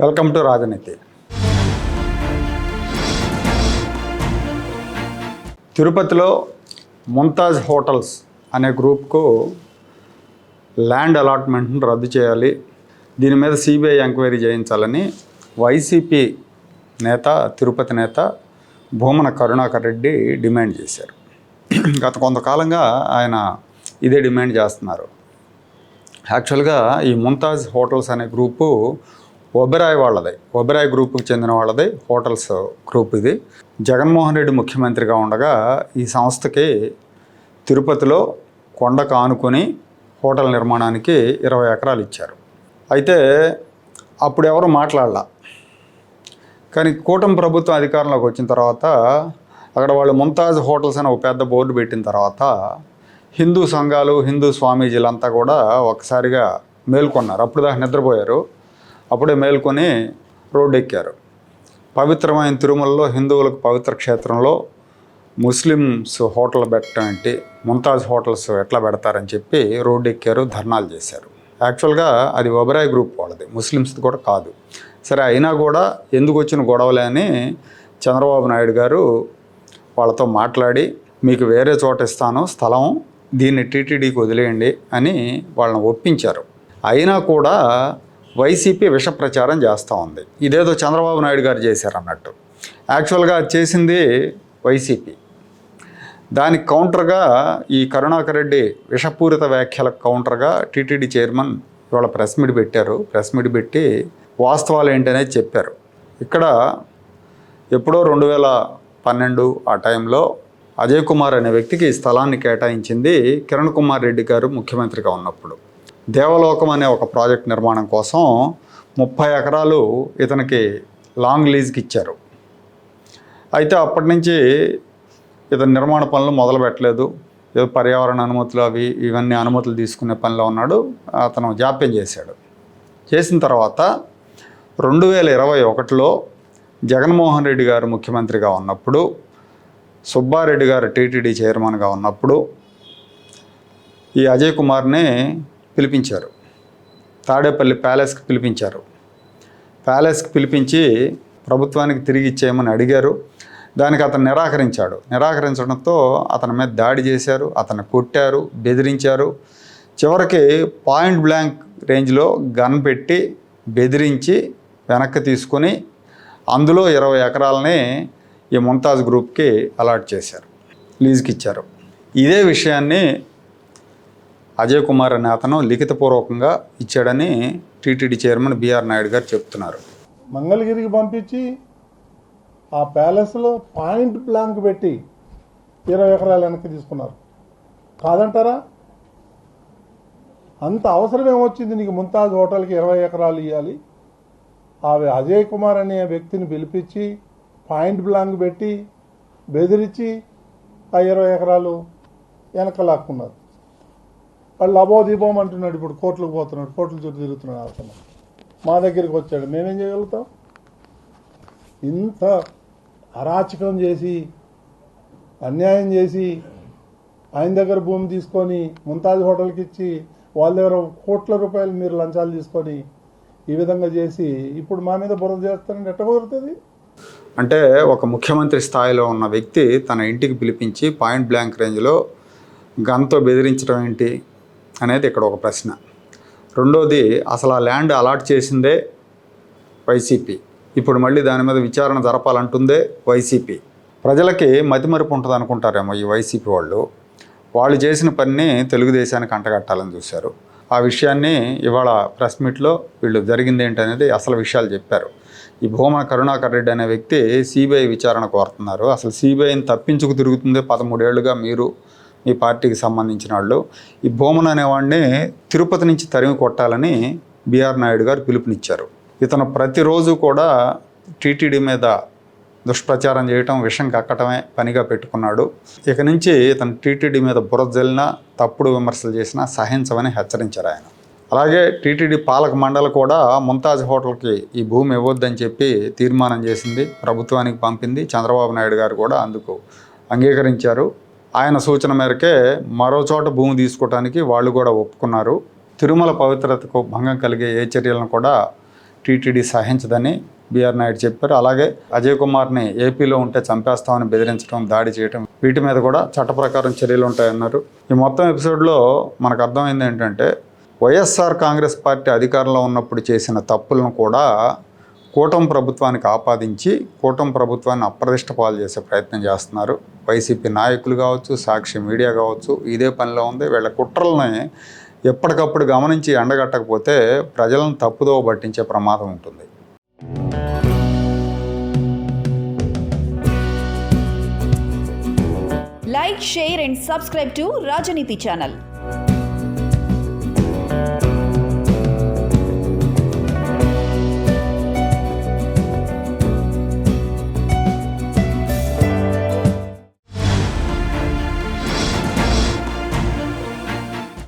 Welcome to రాజనీతి. తిరుపతిలో Mumtaz hotels అనే గ్రూప్కు ల్యాండ్ అలాట్మెంట్ను రద్దు చేయాలి. దీని మీద సిబిఐ ఎంక్వైరీ చేయించాలని వైసీపీ నేత తిరుపతి నేత భూమన కరుణాకర్ రెడ్డి డిమాండ్ చేశారు. గత కొంతకాలంగా ఆయన ఇదే డిమాండ్ చేస్తున్నారు. యాక్చువల్గా ఈ ముంతాజ్ హోటల్స్ అనే గ్రూపు ఒబెరాయ్ వాళ్ళది. ఒబెరాయ్ గ్రూప్కి చెందిన వాళ్ళది హోటల్స్ గ్రూప్ ఇది. జగన్మోహన్ రెడ్డి ముఖ్యమంత్రిగా ఉండగా ఈ సంస్థకి తిరుపతిలో కొండ కానుకొని హోటల్ నిర్మాణానికి ఇరవై ఎకరాలు ఇచ్చారు. అయితే అప్పుడు ఎవరు మాట్లాడలా? కానీ కూటమి ప్రభుత్వం అధికారంలోకి వచ్చిన తర్వాత అక్కడ వాళ్ళు ముంతాజ్ హోటల్స్ అని ఒక పెద్ద బోర్డు పెట్టిన తర్వాత హిందూ సంఘాలు హిందూ స్వామీజీలంతా కూడా ఒకసారిగా మేల్కొన్నారు. అప్పుడు దాకా నిద్రపోయారు. అప్పుడే మేల్కొని రోడ్డు ఎక్కారు పవిత్రమైన తిరుమలలో హిందువులకు పవిత్ర క్షేత్రంలో ముస్లిమ్స్ హోటల్ పెట్టడం ఏంటి ముంతాజ్ హోటల్స్ ఎట్లా పెడతారని చెప్పి రోడ్డు ఎక్కారు ధర్నాలు చేశారు. యాక్చువల్గా అది ఒబరాయ్ గ్రూప్ వాళ్ళది ముస్లిమ్స్ది కూడా కాదు. సరే అయినా కూడా ఎందుకు వచ్చిన గొడవలే అని చంద్రబాబు నాయుడు గారు వాళ్ళతో మాట్లాడి మీకు వేరే చోట ఇస్తాను స్థలం దీన్ని టీటీడీకి వదిలేయండి అని వాళ్ళని ఒప్పించారు. అయినా కూడా వైసీపీ విష ప్రచారం చేస్తూ ఉంది. ఇదేదో చంద్రబాబు నాయుడు గారు చేశారు అన్నట్టు యాక్చువల్గా అది చేసింది వైసీపీ. దానికి కౌంటర్గా ఈ కరుణాకర్ రెడ్డి విషపూరిత వ్యాఖ్యలకు కౌంటర్గా టీటీడీ చైర్మన్ ఇవాళ ప్రెస్ మీట్ పెట్టారు. ప్రెస్ మీట్ పెట్టి వాస్తవాలు ఏంటనేది చెప్పారు. ఇక్కడ ఎప్పుడో రెండు వేల పన్నెండు ఆ టైంలో అజయ్ కుమార్ అనే వ్యక్తికి ఈ స్థలాన్ని కేటాయించింది కిరణ్ కుమార్ రెడ్డి గారు ముఖ్యమంత్రిగా ఉన్నప్పుడు. దేవలోకం అనే ఒక ప్రాజెక్ట్ నిర్మాణం కోసం ముప్పై ఎకరాలు ఇతనికి లాంగ్ లీజ్కి ఇచ్చారు. అయితే అప్పటి నుంచి ఇతను నిర్మాణ పనులు మొదలు పెట్టలేదు. ఏదో పర్యావరణ అనుమతులు అవి ఇవన్నీ అనుమతులు తీసుకునే పనిలో ఉన్నాడు. అతను జాప్యం చేశాడు. చేసిన తర్వాత రెండు వేల ఇరవై ఒకటిలో జగన్మోహన్ రెడ్డి గారు ముఖ్యమంత్రిగా ఉన్నప్పుడు సుబ్బారెడ్డి గారు టీటీడీ చైర్మన్గా ఉన్నప్పుడు ఈ అజయ్ కుమార్ని పిలిపించారు. తాడేపల్లి ప్యాలెస్కి పిలిపించారు. ప్యాలెస్కి పిలిపించి ప్రభుత్వానికి తిరిగి ఇచ్చేయమని అడిగారు. దానికి అతను నిరాకరించాడు. నిరాకరించడంతో అతని మీద దాడి చేశారు. అతను కొట్టారు. బెదిరించారు. చివరికి పాయింట్ బ్లాంక్ రేంజ్లో గన్ పెట్టి బెదిరించి వెనక్కి తీసుకొని అందులో ఇరవై ఎకరాలని ఈ ముంతాజ్ గ్రూప్కి అలాట్ చేశారు. లీజుకి ఇచ్చారు ఇదే విషయాన్ని అజయ్ కుమార్ అనే అతను లిఖితపూర్వకంగా ఇచ్చాడని టీటీడీ చైర్మన్ బిఆర్ నాయుడు గారు చెప్తున్నారు. మంగళగిరికి పంపించి ఆ ప్యాలెస్లో పాయింట్ బ్లాంక్ పెట్టి ఇరవై ఎకరాలు వెనక్కి తీసుకున్నారు. కాదంటారా? అంత అవసరం ఏమొచ్చింది? నీకు ముంతాజ్ హోటల్కి ఇరవై ఎకరాలు ఇవ్వాలి అవి అజయ్ కుమార్ అనే వ్యక్తిని పిలిపించి పాయింట్ బ్లాంక్ పెట్టి బెదిరించి ఆ ఇరవై ఎకరాలు వెనక లాక్కున్నారు వాళ్ళు అబోదీపం అంటున్నాడు ఇప్పుడు కోర్టులకు పోతున్నాడు కోర్టుల చుట్టూ తిరుగుతున్నాడు అతను మా దగ్గరికి వచ్చాడు మేమేం చేయగలుగుతాం? ఇంత అరాచకం చేసి అన్యాయం చేసి ఆయన దగ్గర భూమి తీసుకొని ముంతాజ్ హోటల్కి ఇచ్చి వాళ్ళ దగ్గర కోట్ల రూపాయలు మీరు లంచాలు తీసుకొని ఈ విధంగా చేసి ఇప్పుడు మా మీద బురద చేస్తానంటే ఎట్ట కుదురుతుంది? అంటే ఒక ముఖ్యమంత్రి స్థాయిలో ఉన్న వ్యక్తి తన ఇంటికి పిలిపించి పాయింట్ బ్లాంక్ రేంజ్లో గన్తో బెదిరించడం ఏంటి? అనేది ఇక్కడ ఒక ప్రశ్న. రెండోది అసలు ఆ ల్యాండ్ అలాట్ చేసిందే వైసీపీ. ఇప్పుడు మళ్ళీ దాని మీద విచారణ జరపాలంటుందే వైసీపీ. ప్రజలకి మతిమరుపు ఉంటుంది అనుకుంటారేమో ఈ వైసీపీ వాళ్ళు. వాళ్ళు చేసిన పనిని తెలుగుదేశానికి అంటగట్టాలని చూశారు. ఆ విషయాన్ని ఇవాళ ప్రెస్ మీట్లో వీళ్ళు జరిగింది ఏంటనేది అసలు విషయాలు చెప్పారు. ఈ భూమన కరుణాకర్ రెడ్డి అనే వ్యక్తి సిబిఐ విచారణ కోరుతున్నారు. అసలు సిబిఐని తప్పించుకు తిరుగుతుందే పదమూడేళ్ళుగా మీరు ఈ పార్టీకి సంబంధించిన వాళ్ళు ఈ భూమన్ అనేవాడిని తిరుపతి నుంచి తరిమి కొట్టాలని బీఆర్ నాయుడు గారు పిలుపునిచ్చారు. ఇతను ప్రతిరోజు కూడా టీటీడీ మీద దుష్ప్రచారం చేయటం విషం కక్కటమే పనిగా పెట్టుకున్నాడు. ఇక నుంచి ఇతను టీటీడీ మీద బురద జల్లినా తప్పుడు విమర్శలు చేసినా సహించమని హెచ్చరించారు ఆయన. అలాగే టీటీడీ పాలక మండలి కూడా ముంతాజ్ హోటల్కి ఈ భూమి ఇవ్వద్దని చెప్పి తీర్మానం చేసింది ప్రభుత్వానికి పంపింది చంద్రబాబు నాయుడు గారు కూడా అందుకు అంగీకరించారు. ఆయన సూచన మేరకే మరో చోట భూమి తీసుకోవడానికి వాళ్ళు కూడా ఒప్పుకున్నారు. తిరుమల పవిత్రతకు భంగం కలిగే ఏ చర్యలను కూడా టీటీడీ సహించదని బీఆర్ నాయుడు చెప్పారు. అలాగే అజయ్ కుమార్ని ఏపీలో ఉంటే చంపేస్తామని బెదిరించడం దాడి చేయడం వీటి మీద కూడా చట్ట ప్రకారం చర్యలు ఉంటాయన్నారు. ఈ మొత్తం ఎపిసోడ్లో మనకు అర్థమైంది ఏంటంటే వైఎస్ఆర్ కాంగ్రెస్ పార్టీ అధికారంలో ఉన్నప్పుడు చేసిన తప్పులను కూడా కూటమి ప్రభుత్వానికి ఆపాదించి కూటమి ప్రభుత్వాన్ని అప్రదిష్ట పాలు చేసే ప్రయత్నం చేస్తున్నారు. వైసీపీ నాయకులు కావచ్చు సాక్షి మీడియా కావచ్చు ఇదే పనిలో ఉంది. వీళ్ళ కుట్రల్ని ఎప్పటికప్పుడు గమనించి ఎండగట్టకపోతే ప్రజలను తప్పుదోవ పట్టించే ప్రమాదం ఉంటుంది. Like share and subscribe to Rajneeti channel